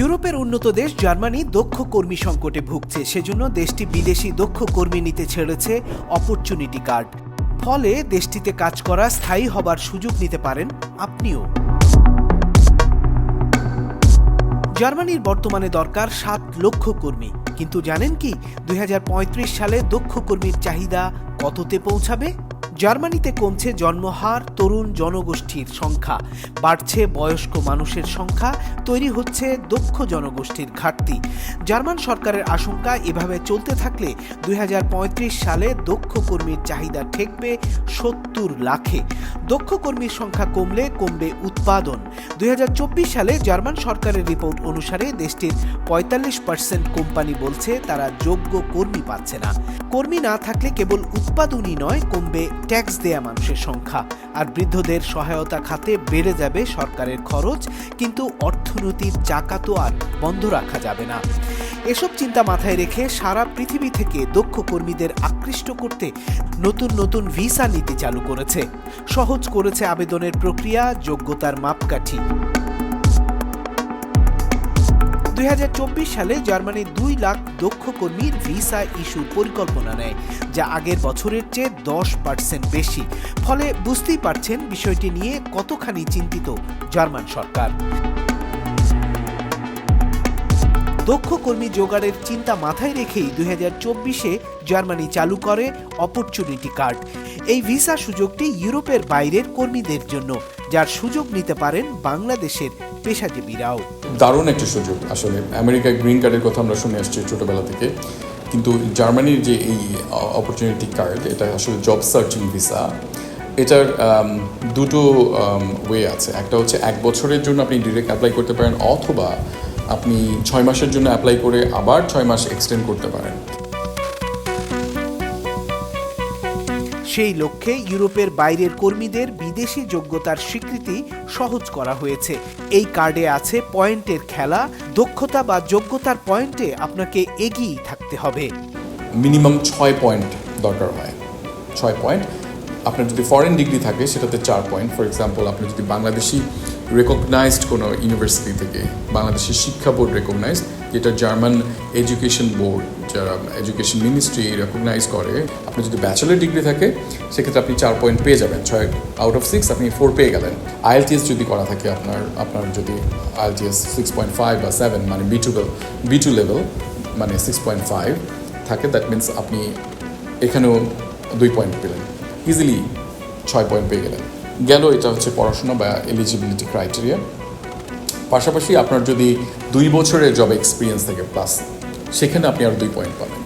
ইউরোপের উন্নত দেশ জার্মানি দক্ষ কর্মী সংকটে ভুগছে। সেজন্য দেশটি বিদেশি দক্ষ কর্মী নিতে ছেড়েছে অপরচুনিটি কার্ড ফলে দেশটিতে কাজ করা স্থায়ী হবার সুযোগ নিতে পারেন আপনিও। জার্মানির বর্তমানে দরকার সাত লক্ষ কর্মী। কিন্তু জানেন কি, দুই হাজার পঁয়ত্রিশ সালে দক্ষ কর্মীর চাহিদা কততে পৌঁছাবে? জার্মানিতে কমছে জন্মহার, তরুণ জনগোষ্ঠীর সংখ্যা। বাড়ছে বয়স্ক মানুষের সংখ্যা, তৈরি হচ্ছে দক্ষ জনগোষ্ঠীর ঘাটতি। জার্মান সরকারের আশঙ্কা, এভাবে চলতে থাকলে দুই হাজার পঁয়ত্রিশ সালে দক্ষ কর্মীর চাহিদা ঠেকবে সত্তর লাখে। দক্ষ কর্মীর সংখ্যা কমলে কমবে উৎপাদন। দুই হাজার চব্বিশ সালে জার্মান সরকারের রিপোর্ট অনুসারে দেশটির পঁয়তাল্লিশ পার্সেন্ট কোম্পানি বলছে তারা যোগ্য কর্মী পাচ্ছে না। কর্মী না থাকলে কেবল উৎপাদনই নয়, কমবে ট্যাক্স দেয়া মানুষের সংখ্যা। আর বৃদ্ধদের সহায়তা খাতে বেড়ে যাবে সরকারের খরচ, কিন্তু অর্থনীতির চাকা তো আর বন্ধ রাখা যাবে না। এসব চিন্তা মাথায় রেখে সারা পৃথিবী থেকে দক্ষ কর্মীদের আকৃষ্ট করতে নতুন নতুন ভিসা নীতি চালু করেছে। সহজ করেছে আবেদনের প্রক্রিয়া, যোগ্যতার মাপকাঠি। দুই সালে জার্মানি দুই লাখ দক্ষ কর্মীর ভিসা ইস্যুর পরিকল্পনা নেয়, যা আগের বছরের চেয়ে দশ পার্সেন্ট বেশি। ফলে বুঝতেই পারছেন বিষয়টি নিয়ে কতখানি চিন্তিত জার্মান সরকার। দক্ষ কর্মী জোগাড়ের চিন্তা মাথায় রেখেই দুই হাজার জার্মানি চালু করে অপরচুনিটি কার্ড। এই ভিসা সুযোগটি ইউরোপের বাইরের কর্মীদের জন্য, যার সুযোগ নিতে পারেন বাংলাদেশের পেশাজীবীরাও দারুণ একটা সুযোগ। আসলে আমেরিকায় গ্রিন কার্ডের কথা আমরা শুনে আসছি ছোটোবেলা থেকে। কিন্তু জার্মানির যে এই অপরচুনিটি কার্ড এটা আসলে জব সার্চিং ভিসা এটার দুটো ওয়ে আছে। একটা হচ্ছে এক বছরের জন্য আপনি ডিরেক্ট অ্যাপ্লাই করতে পারেন, অথবা আপনি ছয় মাসের জন্য অ্যাপ্লাই করে আবার ছয় মাস এক্সটেন্ড করতে পারেন। সেই লক্ষ্যে ইউরোপের বাইরের কর্মীদের বিদেশি যোগ্যতার স্বীকৃতি সহজ করা হয়েছে। এই কার্ডে আছে পয়েন্টের খেলা, দক্ষতা বা যোগ্যতার পয়েন্টে আপনাকে এগিয়ে থাকতে হবে। মিনিমাম ছয় পয়েন্ট দরকার হয়। ছয় পয়েন্ট। আপনার যদি ফরেন ডিগ্রি থাকে, সেটাতে চার পয়েন্ট। ফর এক্সাম্পল আপনি যদি বাংলাদেশি রেকগনাইজড কোনো ইউনিভার্সিটি থেকে বাংলাদেশের শিক্ষা বোর্ড রেকগনাইজড যেটা জার্মান এডুকেশন বোর্ড যারা এডুকেশন মিনিস্ট্রি রেকগনাইজ করে, আপনি যদি ব্যাচেলার ডিগ্রি থাকে, সেক্ষেত্রে আপনি চার পয়েন্ট পেয়ে যাবেন। ছয় আউট অফ সিক্স আপনি ফোর পেয়ে গেলেন। আইএলটিএস যদি করা থাকে আপনার আপনার যদি আইএলটিএস সিক্স পয়েন্ট ফাইভ বা সেভেন মানে B two B two level মানে সিক্স পয়েন্ট ফাইভ থাকে দ্যাট মিন্স আপনি এখানেও দুই পয়েন্ট পেলেন। ইজিলি ছয় পয়েন্ট পেয়ে গেলেন। গেল, এটা হচ্ছে পড়াশোনা বা এলিজিবিলিটি ক্রাইটেরিয়া পাশাপাশি আপনার যদি দুই বছরের জব এক্সপিরিয়েন্স থাকে প্লাস সেখানে আপনি আর দুই পয়েন্ট পাবেন।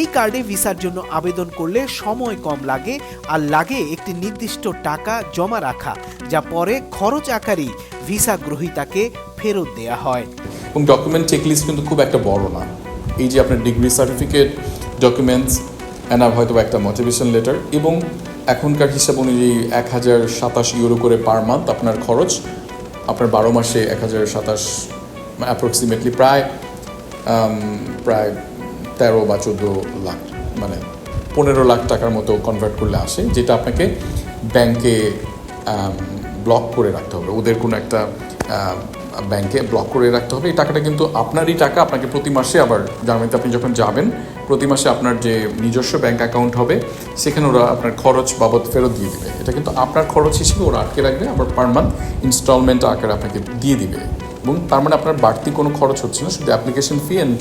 এই কার্ডে ভিসার জন্য আবেদন করলে সময় কম লাগে আর লাগে একটি নির্দিষ্ট টাকা জমা রাখা যা পরে খরচ আকারেই ভিসা গ্রহীতাকে ফেরত দেয়া হয়। এবং ডকুমেন্ট চেকলিস্ট কিন্তু খুব একটা বড় না। এই যে আপনার ডিগ্রি সার্টিফিকেট ডকুমেন্টস অ্যান্ড হয়তো একটা মোটিভেশন লেটার এবং এখনকার হিসাব অনুযায়ী এক হাজার সাতাশ ইউরো করে পার মান্থ আপনার খরচ আপনার বারো মাসে এক হাজার সাতাশ অ্যাপ্রক্সিমেটলি প্রায় প্রায় তেরো বা চোদ্দ লাখ মানে পনেরো লাখ টাকার মতো কনভার্ট করলে আসে, যেটা আপনাকে ব্যাংকে ব্লক করে রাখতে হবে। ওদের কোনো একটা ব্যাংকে ব্লক করে রাখতে হবে। এই টাকাটা কিন্তু আপনারই টাকা, আপনাকে প্রতি মাসে আবার জার্মানিতে আপনি যখন যাবেন প্রতি মাসে আপনার যে নিজস্ব ব্যাংক অ্যাকাউন্ট হবে সেখানে ওরা আপনার খরচ বাবদ ফেরত দিয়ে দিবে। এটা কিন্তু আপনার খরচ হিসেবে ওরা আটকে রাখবে আবার পার মান্থ ইনস্টলমেন্ট আকারে আপনাকে দিয়ে দিবে। এবং তার মানে আপনার বাড়তি কোনো খরচ হচ্ছে না শুধু application fee and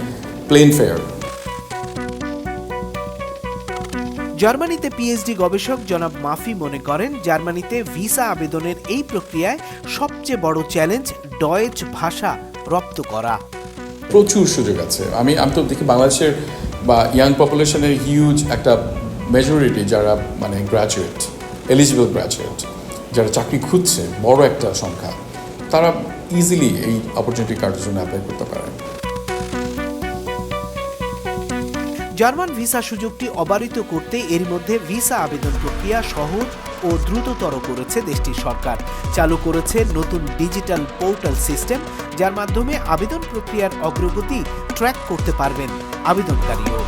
plane fare জার্মানিতে পিএইচডি গবেষক জনাব মাফি মনে করেন জার্মানিতে ভিসা আবেদনের এই প্রক্রিয়ায় সবচেয়ে বড় চ্যালেঞ্জ ডয়েচ ভাষা রপ্ত করা। প্রচুর সুযোগ আছে। আমি আমি তো দেখি বাংলাদেশের বা ইয়াং পপুলেশনের হিউজ একটা মেজরিটি যারা মানে গ্র্যাজুয়েট এলিজিবল গ্র্যাজুয়েট যারা চাকরি খুঁজছে, বড় একটা সংখ্যা, তারা ইজিলি এই অপরচুনিটি কার্ডের জন্য অ্যাপ্লাই করতে পারে। জার্মান ভিসা সুযোগটি অবারিত করতে এর মধ্যে ভিসা আবেদন প্রক্রিয়া সহজ ও দ্রুততর করেছে দেশটির সরকার। চালু করেছে নতুন ডিজিটাল পোর্টাল সিস্টেম, যার মাধ্যমে আবেদন প্রক্রিয়ার অগ্রগতি ট্র্যাক করতে পারবেন। আবেদনকারীও।